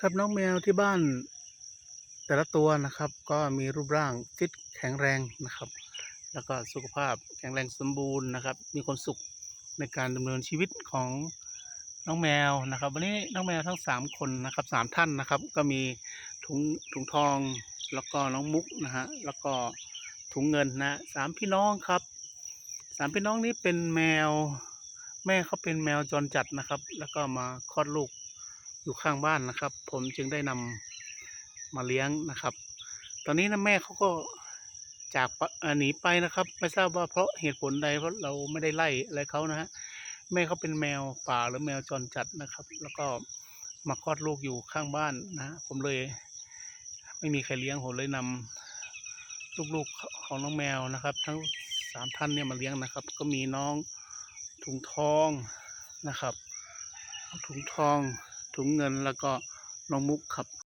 ครับน้องแมวที่บ้านแต่ละตัวนะครับ ก็มีรูปร่างฟิตแข็งแรงนะครับ แล้วก็สุขภาพแข็งแรงสมบูรณ์นะครับ มีความสุขในการดำเนินชีวิตของน้องแมวนะครับ วันนี้น้องแมวทั้งสามคนนะครับสามท่านนะครับ ก็มีถุงถุงทองแล้วก็น้องมุกนะฮะแล้วก็ถุงเงินนะสามพี่น้องครับสามพี่น้องนี้เป็นแมว แม่เขาเป็นแมวจรจัดนะครับ แล้วก็มาคลอดลูก อยู่ข้างบ้านนะครับ ผมจึงได้นำมาเลี้ยงนะครับ ตอนนี้นะแม่เขาก็จากหนีไปนะครับ ไม่ทราบว่าเพราะเหตุผลใดเพราะเราไม่ได้ไล่อะไรเขานะฮะแม่เขาเป็นแมวป่าหรือแมวจรจัดนะครับ แล้วก็มาคลอดลูกอยู่ข้างบ้านนะฮะผมเลย ไม่มีใครเลี้ยงผมเลยนำลูกๆของน้องแมวนะครับ ทั้งสามท่านเนี่ยมาเลี้ยงนะครับ ก็มีน้องถุงทองนะครับถุงทอง ถุงเงินแล้วก็น้องมุกครับ